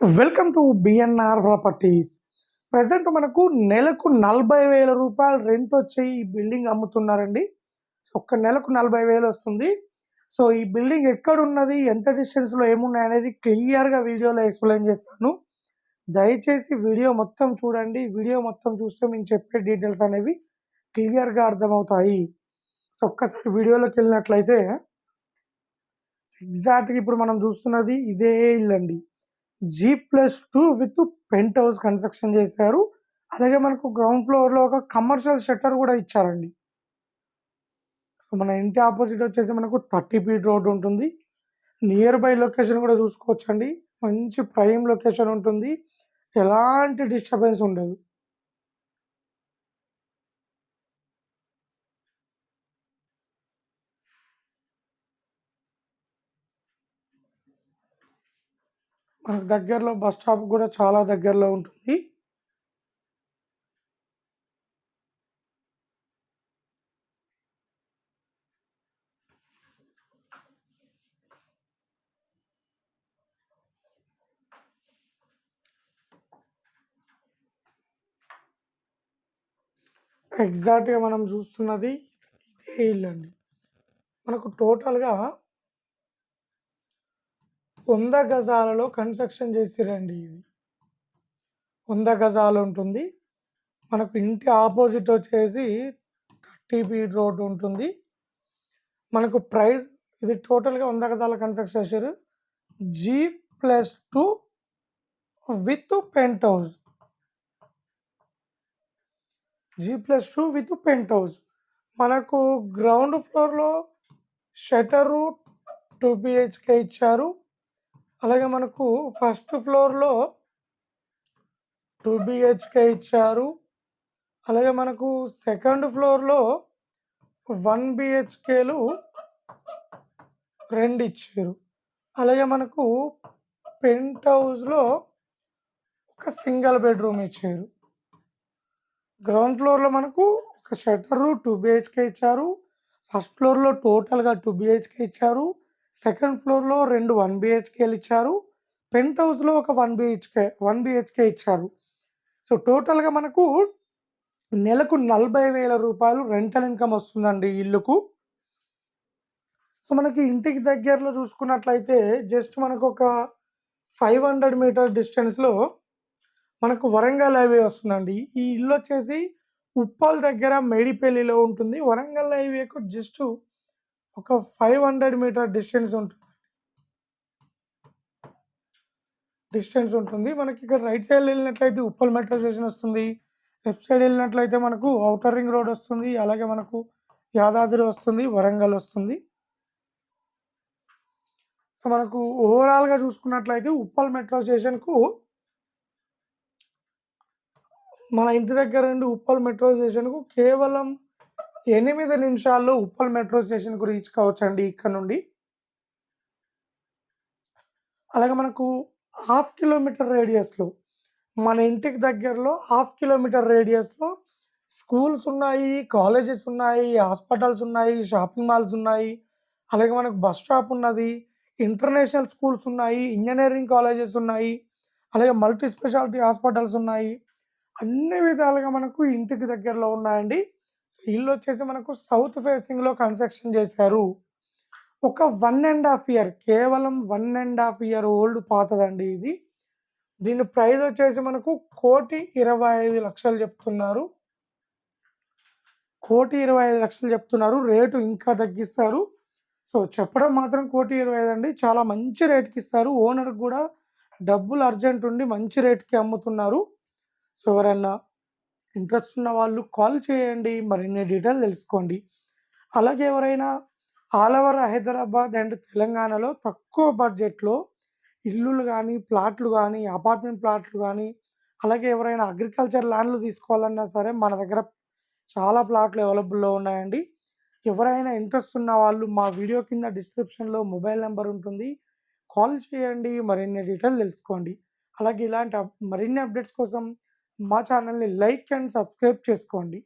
Welcome to BNR properties present మనకు నెలకు నలభై వేల రూపాయలు రెంట్ వచ్చే ఈ బిల్డింగ్ అమ్ముతున్నారండి. సో ఒక్క నెలకు నలభై వేలు వస్తుంది. సో ఈ బిల్డింగ్ ఎక్కడ ఉన్నది ఎంత డిస్టెన్స్లో ఏమున్నాయి అనేది క్లియర్గా వీడియోలో ఎక్స్ప్లెయిన్ చేస్తాను. దయచేసి వీడియో మొత్తం చూడండి. వీడియో మొత్తం చూస్తే మేము చెప్పే డీటెయిల్స్ అనేవి క్లియర్గా అర్థమవుతాయి. సో ఒక్కసారి వీడియోలోకి వెళ్ళినట్లయితే ఎగ్జాక్ట్గా ఇప్పుడు మనం చూస్తున్నది ఇదే ఇల్లు అండి G plus two with penthouse construction చేశారు. అలాగే మనకు గ్రౌండ్ ఫ్లోర్లో ఒక కమర్షియల్ షట్టర్ కూడా ఇచ్చారండి. సో మన ఇంటి ఆపోజిట్ వచ్చేసి మనకు థర్టీ ఫీట్ రోడ్ ఉంటుంది. నియర్ బై లొకేషన్ కూడా చూసుకోవచ్చండి. మంచి ప్రైమ్ లొకేషన్ ఉంటుంది. ఎలాంటి డిస్టర్బెన్స్ ఉండదు. మనకు దగ్గరలో బస్ స్టాప్ కూడా చాలా దగ్గరలో ఉంటుంది. ఎగ్జాక్ట్గా మనం చూస్తున్నది ఇదే ఇల్లు అండి మనకు టోటల్గా వంద గజాలలో కన్స్ట్రక్షన్ చేసిరండి ఇది. వంద గజాలు ఉంటుంది. మనకు ఇంటి ఆపోజిట్ వచ్చేసి థర్టీ ఫీట్ రోడ్ ఉంటుంది. మనకు ప్రైస్ ఇది టోటల్గా వంద గజాల కన్స్ట్రక్షన్ చేశారు. G plus two with penthouse G plus two with penthouse మనకు గ్రౌండ్ ఫ్లోర్లో షటరు టూ బిహెచ్కే ఇచ్చారు. అలాగే మనకు ఫస్ట్ ఫ్లోర్లో టూ బిహెచ్కే ఇచ్చారు. అలాగే మనకు సెకండ్ ఫ్లోర్లో వన్ బిహెచ్కేలు రెండు ఇచ్చారు. అలాగే మనకు పెంట్ హౌస్లో ఒక సింగిల్ బెడ్రూమ్ ఇచ్చారు. గ్రౌండ్ ఫ్లోర్లో మనకు ఒక షట్టరు టూ బిహెచ్కే ఇచ్చారు. ఫస్ట్ ఫ్లోర్లో టోటల్గా టూ బిహెచ్కే ఇచ్చారు. సెకండ్ ఫ్లోర్లో రెండు వన్ బిహెచ్కేలు ఇచ్చారు. పెంట్ హౌస్లో ఒక వన్ బిహెచ్కే వన్ బిహెచ్కే ఇచ్చారు. సో టోటల్గా మనకు నెలకు నలభై వేల రూపాయలు రెంటల్ ఇన్కమ్ వస్తుందండి ఇల్లుకు. సో మనకి ఇంటికి దగ్గరలో చూసుకున్నట్లయితే జస్ట్ మనకు ఒక ఫైవ్ హండ్రెడ్ మీటర్ డిస్టెన్స్లో మనకు వరంగల్ హైవే వస్తుందండి. ఈ ఇల్లు వచ్చేసి ఉప్పల్ దగ్గర మేడిపల్లిలో ఉంటుంది. వరంగల్ హైవేకు జస్ట్ ఒక ఫైవ్ హండ్రెడ్ మీటర్ డిస్టెన్స్ ఉంటుంది. డిస్టెన్స్ ఉంటుంది. మనకి ఇక్కడ రైట్ సైడ్ వెళ్ళినట్లయితే ఉప్పల్ మెట్రో స్టేషన్ వస్తుంది. లెఫ్ట్ సైడ్ వెళ్ళినట్లయితే మనకు ఔటర్ రింగ్ రోడ్ వస్తుంది. అలాగే మనకు యాదాద్రి వస్తుంది. వరంగల్ వస్తుంది. సో మనకు ఓవరాల్గా చూసుకున్నట్లయితే ఉప్పల్ మెట్రో స్టేషన్కు మన ఇంటి దగ్గర నుండి ఉప్పల్ మెట్రో స్టేషన్కు కేవలం ఎనిమిది నిమిషాల్లో ఉప్పల్ మెట్రో స్టేషన్కు రీచ్ కావచ్చండి ఇక్కడ నుండి. అలాగే మనకు హాఫ్ కిలోమీటర్ రేడియస్లో మన ఇంటికి దగ్గరలో హాఫ్ కిలోమీటర్ రేడియస్లో స్కూల్స్ ఉన్నాయి కాలేజెస్ ఉన్నాయి హాస్పిటల్స్ ఉన్నాయి షాపింగ్ మాల్స్ ఉన్నాయి. అలాగే మనకు బస్ స్టాప్ ఉన్నది ఇంటర్నేషనల్ స్కూల్స్ ఉన్నాయి ఇంజనీరింగ్ కాలేజెస్ ఉన్నాయి. అలాగే మల్టీ స్పెషాలిటీ హాస్పిటల్స్ ఉన్నాయి. అన్ని విధాలుగా మనకు ఇంటికి దగ్గరలో ఉన్నాయండి. సో ఇల్లు వచ్చేసి మనకు సౌత్ ఫేసింగ్లో కన్స్ట్రక్షన్ చేశారు. ఒక వన్ అండ్ హాఫ్ ఇయర్ కేవలం one and half year old పాతదండి ఇది. దీని ప్రైస్ వచ్చేసి మనకు కోటి ఇరవై ఐదు లక్షలు చెప్తున్నారు. కోటి ఇరవై ఐదు లక్షలు చెప్తున్నారు. రేటు ఇంకా తగ్గిస్తారు. సో చెప్పడం మాత్రం కోటి ఇరవై ఐదు అండి. చాలా మంచి రేట్కి ఇస్తారు. ఓనర్కి కూడా డబ్బులు అర్జెంట్ ఉండి మంచి రేట్కి అమ్ముతున్నారు. సో ఎవరైనా ఇంట్రెస్ట్ ఉన్న వాళ్ళు కాల్ చేయండి మరిన్ని డీటెయిల్ తెలుసుకోండి. అలాగే ఎవరైనా ఆల్ ఓవర్ హైదరాబాద్ అండ్ తెలంగాణలో తక్కువ బడ్జెట్లో ఇల్లులు కానీ ప్లాట్లు కానీ అపార్ట్మెంట్ ప్లాట్లు కానీ అలాగే ఎవరైనా అగ్రికల్చర్ ల్యాండ్లు తీసుకోవాలన్నా సరే మన దగ్గర చాలా ప్లాట్లు అవైలబుల్లో ఉన్నాయండి. ఎవరైనా ఇంట్రెస్ట్ ఉన్న వాళ్ళు మా వీడియో కింద డిస్క్రిప్షన్లో మొబైల్ నెంబర్ ఉంటుంది. కాల్ చేయండి మరిన్ని డీటెయిల్ తెలుసుకోండి. అలాగే ఇలాంటి అప్- మరిన్ని అప్డేట్స్ కోసం మా ఛానల్ని లైక్ అండ్ సబ్స్క్రైబ్ చేసుకోండి.